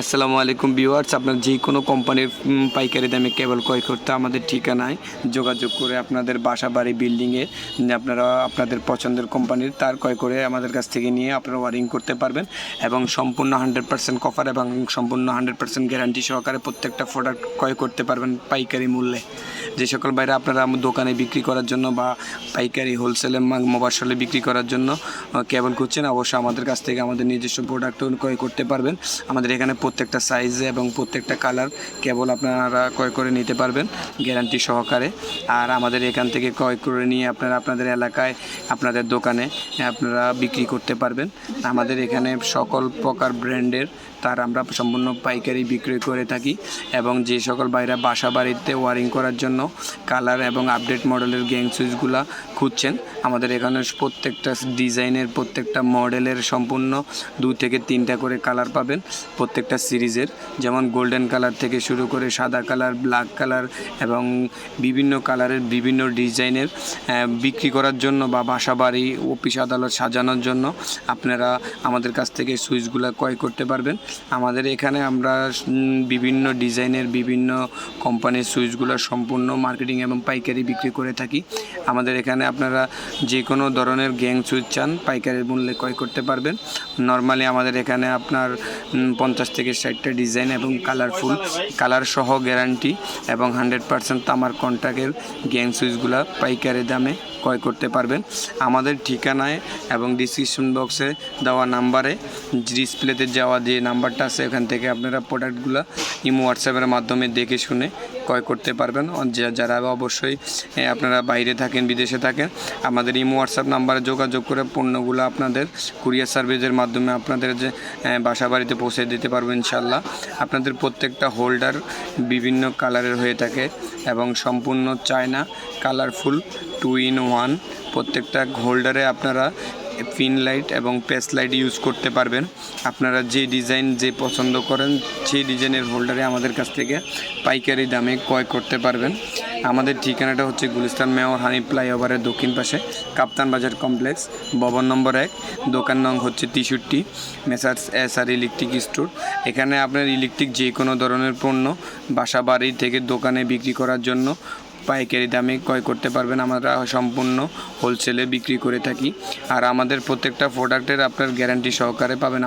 আসসালামু আলাইকুম ভিউয়ার্স, আপনার যে কোনো কোম্পানির পাইকারি দামে কেবল ক্রয় করতে আমাদের ঠিকানায় যোগাযোগ করে আপনাদের বাসা, বাড়ি বিল্ডিংয়ে আপনারা আপনাদের পছন্দের কোম্পানির তার ক্রয় করে আমাদের কাছ থেকে নিয়ে আপনারা ওয়ারিং করতে পারবেন এবং সম্পূর্ণ হান্ড্রেড পার্সেন্ট কভার এবং সম্পূর্ণ হান্ড্রেড পার্সেন্ট গ্যারান্টি সহকারে প্রত্যেকটা প্রোডাক্ট ক্রয় করতে পারবেন পাইকারি মূল্যে। যে সকল বাইরে আপনারা দোকানে বিক্রি করার জন্য বা পাইকারি হোলসেলে মোবাসলে বিক্রি করার জন্য কেবল করছেন অবশ্যই আমাদের কাছ থেকে আমাদের নিজস্ব প্রোডাক্ট ক্রয় করতে পারবেন। আমাদের এখানে প্রত্যেকটা সাইজে এবং প্রত্যেকটা কালার কেবল আপনারা ক্রয় করে নিতে পারবেন গ্যারান্টি সহকারে। আর আমাদের এখান থেকে ক্রয় করে নিয়ে আপনারা আপনাদের এলাকায়, আপনাদের দোকানে আপনারা বিক্রি করতে পারবেন। আমাদের এখানে সকল প্রকার ব্র্যান্ডের তার আমরা সম্পূর্ণ পাইকারি বিক্রি করে থাকি এবং যে সকল বাইরা বাসা বাড়িতে ওয়ারিং করার জন্য কালার এবং আপডেট মডেলের গ্যাং সুইচগুলো খুঁজছেন, আমাদের এখানে প্রত্যেকটা ডিজাইনের প্রত্যেকটা মডেলের সম্পূর্ণ দু থেকে তিনটা করে কালার পাবেন প্রত্যেকটা সিরিজের যেমন গোল্ডেন কালার থেকে শুরু করে সাদা কালার ব্ল্যাক কালার এবং বিভিন্ন কালারের বিভিন্ন ডিজাইনের বিক্রি করার জন্য বা বাসা বাড়ি অফিস আদালত সাজানোর জন্য আপনারা আমাদের কাছ থেকে সুইচগুলো ক্রয় করতে পারবেন। আমাদের এখানে আমরা বিভিন্ন ডিজাইনের বিভিন্ন কোম্পানির সুইচগুলো সম্পূর্ণ মার্কেটিং এবং পাইকারি বিক্রি করে থাকি। আমাদের এখানে আপনারা যে কোনো ধরনের গ্যাং সুইচ চান, পাইকারি মূল্যে ক্রয় করতে পারবেন। নর্মালি আমাদের এখানে আপনার পঞ্চাশ থেকে ষাটটা ডিজাইন এবং কালারফুল কালার সহ গ্যারান্টি এবং হান্ড্রেড পার্সেন্ট তামার কন্ট্রাক্টের গ্যাং সুইচগুলো পাইকারি দামে ক্রয় করতে পারবেন। আমাদের ঠিকানায় এবং ডিসক্রিপশন বক্সে দেওয়া নাম্বারে ডিসপ্লেতে যাওয়া যে নাম্বারটা আছে, ওখান থেকে আপনারা প্রোডাক্টগুলো ইমো হোয়াটসঅ্যাপের মাধ্যমে দেখে শুনে ক্রয় করতে পারবেন। যারা অবশ্যই আপনারা বাইরে থাকেন, বিদেশে থাকেন, আমাদের ইমো হোয়াটসঅ্যাপ নাম্বারে যোগাযোগ করে পণ্যগুলো আপনাদের কুরিয়ার সার্ভিসের মাধ্যমে আপনাদের যে বাসা বাড়িতে পৌঁছে দিতে পারব ইনশাল্লাহ আপনাদের প্রত্যেকটা হোল্ডার বিভিন্ন কালারের হয়ে থাকে এবং সম্পূর্ণ China colourful two in one প্রত্যেকটা হোল্ডারে আপনারা পিন লাইট এবং পেস লাইট ইউজ করতে পারবেন। আপনারা যে ডিজাইন যে পছন্দ করেন, সেই ডিজাইনের হোল্ডারে আমাদের কাছ থেকে পাইকারি দামে ক্রয় করতে পারবেন। আমাদের ঠিকানাটা হচ্ছে গুলিস্তান মেয়র হানি ফ্লাইওভারের দক্ষিণ পাশে, কাপ্তান বাজার কমপ্লেক্স, ভবন নম্বর এক, দোকান নং হচ্ছে তেষট্টি, Messrs S R electric store. এখানে আপনার ইলেকট্রিক যে কোনো ধরনের পণ্য, বাসা, বাড়ি থেকে দোকানে বিক্রি করার জন্য পাইকারি দামে ক্রয় করতে পারবেন। আমরা সম্পূর্ণ হোলসেলে বিক্রি করে থাকি। আর আমাদের প্রত্যেকটা প্রোডাক্টের আপনার গ্যারান্টি সহকারে পাবেন।